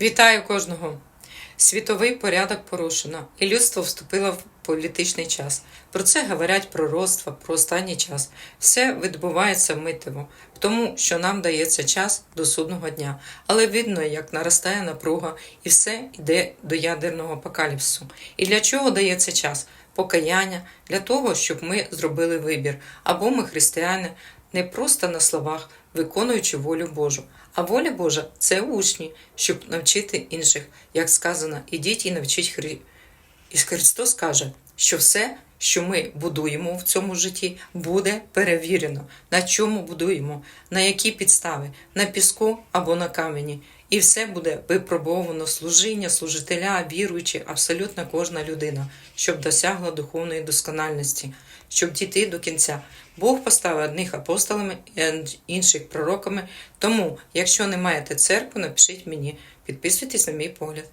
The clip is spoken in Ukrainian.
Вітаю кожного! Світовий порядок порушено, і людство вступило в політичний час. Про це говорять пророцтва про останній час. Все відбувається митиво, тому що нам дається час до судного дня. Але видно, як наростає напруга, і все йде до ядерного апокаліпсу. І для чого дається час? Покаяння для того, щоб ми зробили вибір, або ми християни, не просто на словах, виконуючи волю Божу. А воля Божа це учні, щоб навчити інших, як сказано, ідіть і навчіть Хри. І Христос каже, що все, що ми будуємо в цьому житті, буде перевірено. На чому будуємо, на які підстави, на піску або на камені. І все буде випробовано служіння, служителя, віруючи, абсолютно кожна людина, щоб досягла духовної доскональності, щоб дійти до кінця. Бог поставив одних апостолами, інших пророками. Тому, якщо не маєте церкви, напишіть мені, підписуйтесь на мій погляд.